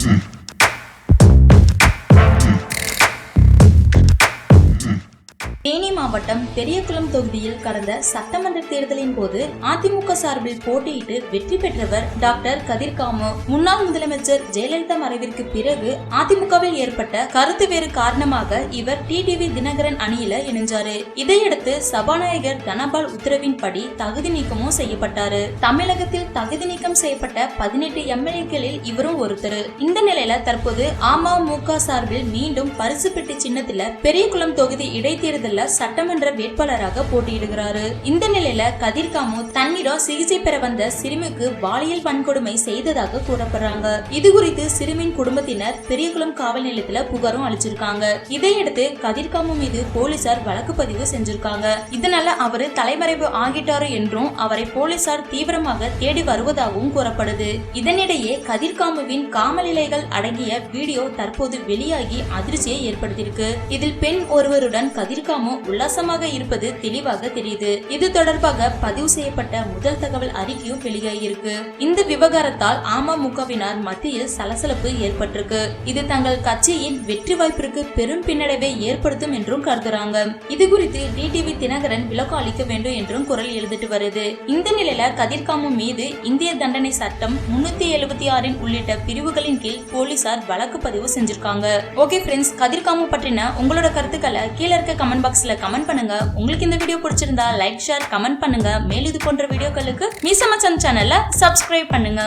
Mm-hmm. Theni மாவட்டம் பெரியகுளம் தொகுதியில் கடந்த சட்டமன்ற தேர்தலின் போது அதிமுக சார்பில் போட்டியிட்டு வெற்றி பெற்றவர் டாக்டர் கதிர்காமு. முன்னாள் முதலமைச்சர் ஜெயலலிதா மறைவிற்கு பிறகு அதிமுகவில் ஏற்பட்ட கருத்து வேறு காரணமாக இவர் டிடிவி தினகரன் அணியில இணைஞ்சாரு. இதையடுத்து சபாநாயகர் தனபால் உத்தரவின்படி தகுதி நீக்கமும் செய்யப்பட்டாரு. தமிழகத்தில் தகுதி நீக்கம் செய்யப்பட்ட பதினெட்டு எம்எல்ஏக்களில் இவரும் ஒருத்தர். இந்த நிலையில தற்போது அமமுக சார்பில் மீண்டும் பரிசு பெட்டி சின்னத்துல பெரியகுளம் தொகுதி இடைத்தேர்தல் இடைத்தேர்தல்ல சட்டமன்ற வேட்பாளராக போட்டியிடுகிறாரு. இந்த நிலையில கதிர்காமு தன்னிடம் சிகிச்சை பெற வந்த சிறுமிக்கு பாலியல் வன்கொடுமை செய்ததாக கூறப்படுறாங்க. இது குறித்து சிறுமியின் குடும்பத்தினர் பெரியகுளம் காவல் நிலையத்துல புகாரும் அளிச்சிருக்காங்க. இதையடுத்து கதிர்காமு மீது போலீசார் வழக்கு பதிவு செஞ்சிருக்காங்க. இதனால அவரு தலைமறைவு ஆகிட்டாரு என்றும் அவரை போலீசார் தீவிரமாக தேடி வருவதாகவும் கூறப்படுது. இதனிடையே கதிர்காமுவின் காமநிலைகள் அடங்கிய வீடியோ தற்போது வெளியாகி அதிர்ச்சியை ஏற்படுத்தியிருக்கு. இதில் பெண் ஒருவருடன் கதிர்காமு உல்லாசமாக இருப்பது தெளிவாக தெரியுது. இது தொடர்பாக பதிவு செய்யப்பட்ட முதல் தகவல் அறிக்கையும் வெளியாகியிருக்கு. இந்த விவகாரத்தால் அமமுகவினர் மத்தியில் சலசலப்பு ஏற்பட்டிருக்கு. இது தங்கள் கட்சியின் வெற்றி வாய்ப்பிற்கு பெரும் பின்னடைவை ஏற்படுத்தும் என்றும் கருதுறாங்க. இது குறித்து டிடிவி தினகரன் விளக்கம் அளிக்க வேண்டும் என்றும் குரல் எழுதிட்டு வருது. இந்த நிலையில கதிர்காமு மீது இந்திய தண்டனை சட்டம் முன்னூத்தி எழுபத்தி ஆறின் உள்ளிட்ட பிரிவுகளின் கீழ் போலீசார் வழக்கு பதிவு செஞ்சிருக்காங்க. ஓகே ஃப்ரெண்ட்ஸ் கதிர்காமு பற்றின உங்களோட கருத்துக்களை கீழே இருக்க கமெண்ட் பாக்ஸ்ல கமெண்ட் பண்ணுங்க. உங்களுக்கு இந்த வீடியோ பிடிச்சிருந்தா லைக் ஷேர் கமெண்ட் பண்ணுங்க. மேலும் இது போன்ற வீடியோக்களுக்கு மீசமச்சன் சேனல்ல சப்ஸ்கிரைப் பண்ணுங்க.